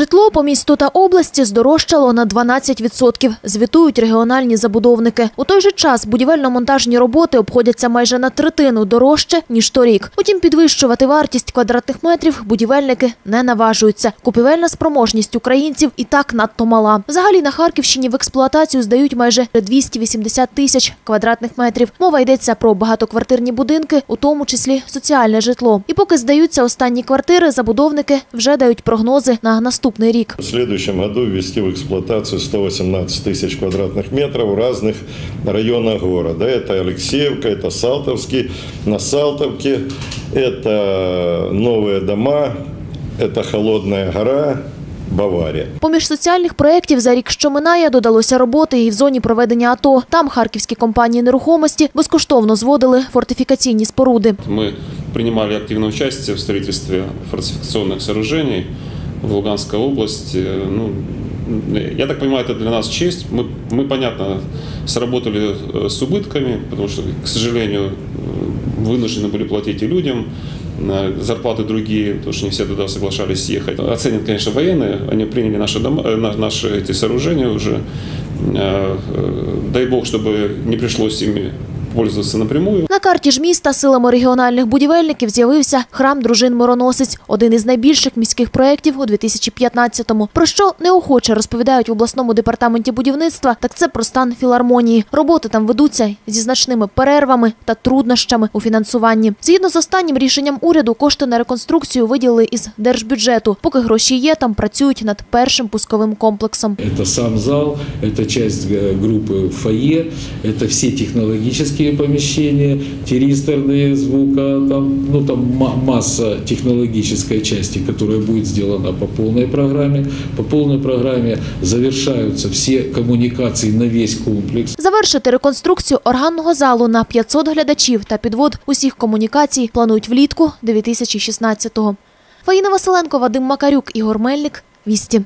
Житло по місту та області здорожчало на 12%, звітують регіональні забудовники. У той же час будівельно-монтажні роботи обходяться майже на третину дорожче, ніж торік. Утім, підвищувати вартість квадратних метрів будівельники не наважуються. Купівельна спроможність українців і так надто мала. Взагалі на Харківщині в експлуатацію здають майже 280 тисяч квадратних метрів. Мова йдеться про багатоквартирні будинки, у тому числі соціальне житло. І поки здаються останні квартири, забудовники вже дають прогнози на наступний рік. В следующем году ввести в эксплуатацию 118 тысяч квадратных метров в разных районах города. Это Алексеевка, это Салтовский, на Салтовке, это новые дома, это Холодная гора, Бавария. Поміж соціальних проєктів за рік, що минає, додалося роботи і в зоні проведення АТО. Там харківські компанії нерухомості безкоштовно зводили фортифікаційні споруди. Мы принимали активное участие в строительстве фортификационных сооружений В Луганской области. Ну, я так понимаю, это для нас честь. Мы, мы понятно, сработали э, с убытками, потому что, к сожалению, э, вынуждены были платить и людям э, зарплаты другие, потому что не все туда соглашались ехать. Оценят, конечно, военные. Они приняли наши, дома, на- наши эти сооружения уже. Дай бог, чтобы не пришлось ими пользоваться напрямую. На карті ж міста силами регіональних будівельників з'явився храм дружин Мироносець, один із найбільших міських проєктів у 2015-му. Про що неохоче розповідають в обласному департаменті будівництва, так це про стан філармонії. Роботи там ведуться зі значними перервами та труднощами у фінансуванні. Згідно з останнім рішенням уряду, кошти на реконструкцію виділили із держбюджету. Поки гроші є, там працюють над першим пусковим комплексом. Это сам зал, это часть э, группы фойе, это все технологические помещения, тиристорные звука, там, ну, там масса технологической части, которая будет сделана по полной программе. По полной программе завершаются все коммуникации на весь комплекс. Завершити реконструкцію органного залу на 500 глядачів та підвод усіх комунікацій планують влітку 2016-го. Фаїна Василенко, Вадим Макарюк, Ігор Мельник. Вісті.